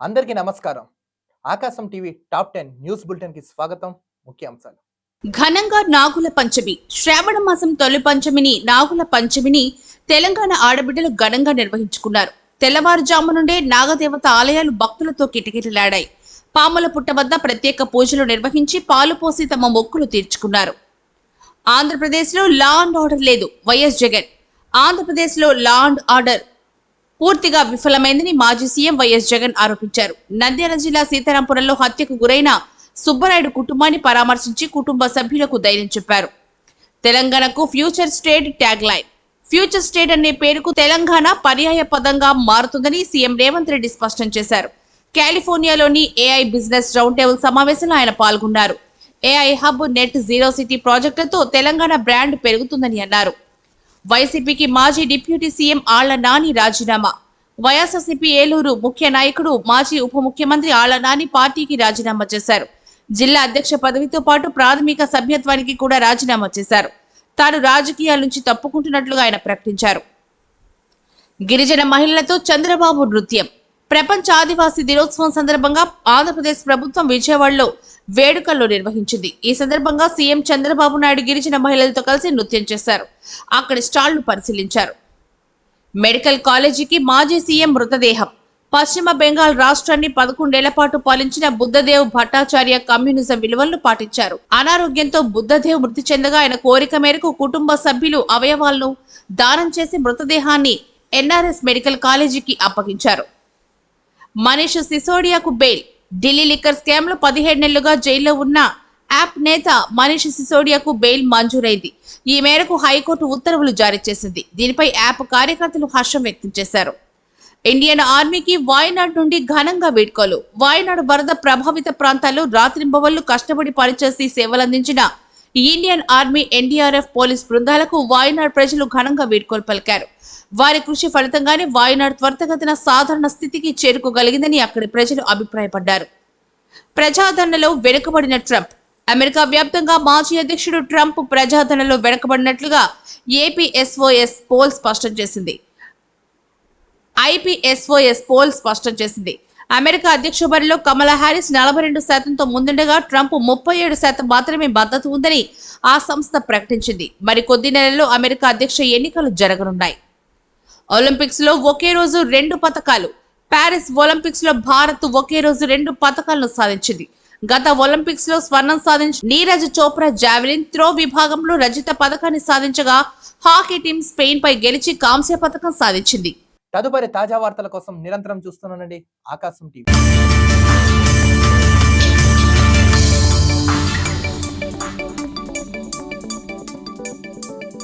అందరికీ నమస్కారం. Aakasam TV top ten news బులెటిన్కి స్వాగతం ముఖ్యాంశాలు ఘనంగా నాగుల పంచమి శ్రావణ మాసం తొలి పంచమిని నాగుల పంచమిని తెలంగాణ ఆడబిడ్డలు ఘనంగా నిర్వహించుకున్నారు. తెల్లవారుజాము నుండే నాగదేవత ఆలయాలు భక్తులతో కిటకిటలాడాయి. పాముల పుట్ట వద్ద ప్రత్యేక పూజలు నిర్వహించి పాలు పోసి తమ మొక్కులు తీర్చుకున్నారు. ఆంధ్రప్రదేశ్లో లా అండ్ ఆర్డర్ లేదు వైఎస్ జగన్. ఆంధ్రప్రదేశ్లో లా అండ్ ఆర్డర్ పూర్తిగా విఫలమైందని మాజీ సీఎం వైఎస్ జగన్ ఆరోపించారు. నంద్యాల జిల్లా సీతారాంపురంలో హత్యకు గురైన సుబ్బరాయుడు కుటుంబాన్ని పరామర్శించి కుటుంబ సభ్యులకు ధైర్యం చెప్పారు. తెలంగాణకు future state tag line. Future state అనే పేరుకు తెలంగాణ పర్యాయ పదంగా మారుతుందని సీఎం రేవంత్ రెడ్డి స్పష్టం చేశారు. కాలిఫోర్నియాలోని ఏఐ బిజినెస్ రౌండ్ టేబుల్ సమావేశంలో ఆయన పాల్గొన్నారు. AI hub net zero city ప్రాజెక్టులతో Telangana brand పెరుగుతుందని అన్నారు. వైసీపీకి మాజీ డిప్యూటీ సీఎం ఆళ్ళ నాని రాజీనామా. వైఎస్ఆర్సీపీ ఏలూరు ముఖ్య నాయకుడు మాజీ ఉప ముఖ్యమంత్రి ఆళ్ళ నాని పార్టీకి రాజీనామా చేశారు. జిల్లా అధ్యక్ష పదవితో పాటు ప్రాథమిక సభ్యత్వానికి కూడా రాజీనామా చేశారు. తాను రాజకీయాల నుంచి తప్పుకుంటున్నట్లుగా ఆయన ప్రకటించారు. గిరిజన మహిళలతో చంద్రబాబు నృత్యం. ప్రపంచ ఆదివాసీ దినోత్సవం సందర్భంగా ఆంధ్రప్రదేశ్ ప్రభుత్వం విజయవాడలో వేడుకల్లో నిర్వహించింది. ఈ సందర్భంగా సీఎం చంద్రబాబు నాయుడు గిరిజన మహిళలతో కలిసి నృత్యం చేశారు. అక్కడి స్టాళ్ళు పరిశీలించారు. మెడికల్ కాలేజీకి మాజీ సీఎం మృతదేహం. పశ్చిమ బెంగాల్ రాష్ట్రాన్ని పదకొండేళ్ళ పాటు పాలించిన బుద్ధదేవ్ భట్టాచార్య కమ్యూనిజం విలువలను పాటించారు. అనారోగ్యంతో బుద్ధదేవ్ మృతి చెందగా ఆయన కోరిక మేరకు కుటుంబ సభ్యులు అవయవాలను దానం చేసి మృతదేహాన్ని ఎన్ఆర్ఎస్ మెడికల్ కాలేజీకి అప్పగించారు. మనీష్ సిసోడియాకు బెయిల్. ఢిల్లీ లిక్కర్ స్కామ్లో పదిహేడు నెలలుగా జైల్లో ఉన్న యాప్ నేత మనీష్ సిసోడియాకు బెయిల్ మంజూరైంది. ఈ మేరకు హైకోర్టు ఉత్తర్వులు జారీ చేసింది. దీనిపై యాప్ కార్యకర్తలు హర్షం వ్యక్తం చేశారు. ఇండియన్ ఆర్మీకి వాయనాడ్ నుండి ఘనంగా వేడుకోలు. వాయనాడు వరద ప్రభావిత ప్రాంతాల్లో రాత్రింబవళ్ళు కష్టపడి పనిచేసి సేవలందించిన ఇండియన్ ఆర్మీ ఎన్డీఆర్ఎఫ్ పోలీస్ బృందాలకు వాయనాడ్ ప్రజలు ఘనంగా వీడ్కోలు పలికారు. వారి కృషి ఫలితంగానే వాయనాడ్ త్వరితగతిన సాధారణ స్థితికి చేరుకోగలిగిందని అక్కడి ప్రజలు అభిప్రాయపడ్డారు. ప్రజాదరణలో వెనుకబడిన ట్రంప్ అమెరికా వ్యాప్తంగా మాజీ అధ్యక్షుడు ట్రంప్ ప్రజాదరణలో వెనుకబడినట్లుగా ఏపీఎస్ఓఎస్ పోల్ స్పష్టం చేసింది. ఐపీఎస్ఓఎస్ పోల్ స్పష్టం చేసింది. అమెరికా అధ్యక్ష బరిలో కమలా హ్యారిస్ నలభై రెండు శాతంతో ముందుండగా ట్రంప్ ముప్పై ఏడు శాతం మాత్రమే మద్దతు ఉందని ఆ సంస్థ ప్రకటించింది. మరి కొద్ది నెలల్లో అమెరికా అధ్యక్ష ఎన్నికలు జరగనున్నాయి. ఒలింపిక్స్లో ఒకే రోజు రెండు పథకాలు ప్యారిస్ ఒలింపిక్స్లో భారత్ ఒకే రోజు రెండు పథకాలను సాధించింది. గత ఒలింపిక్స్లో స్వర్ణం సాధించిన నీరజ్ చోప్రా జావెలిన్ త్రో విభాగంలో రజిత పథకాన్ని సాధించగా హాకీ టీం స్పెయిన్ పై గెలిచి కాంస్య పథకం సాధించింది. తదుపరి తాజా వార్తల కోసం నిరంతరం చూస్తున్నానండి ఆకాశం టీవీ.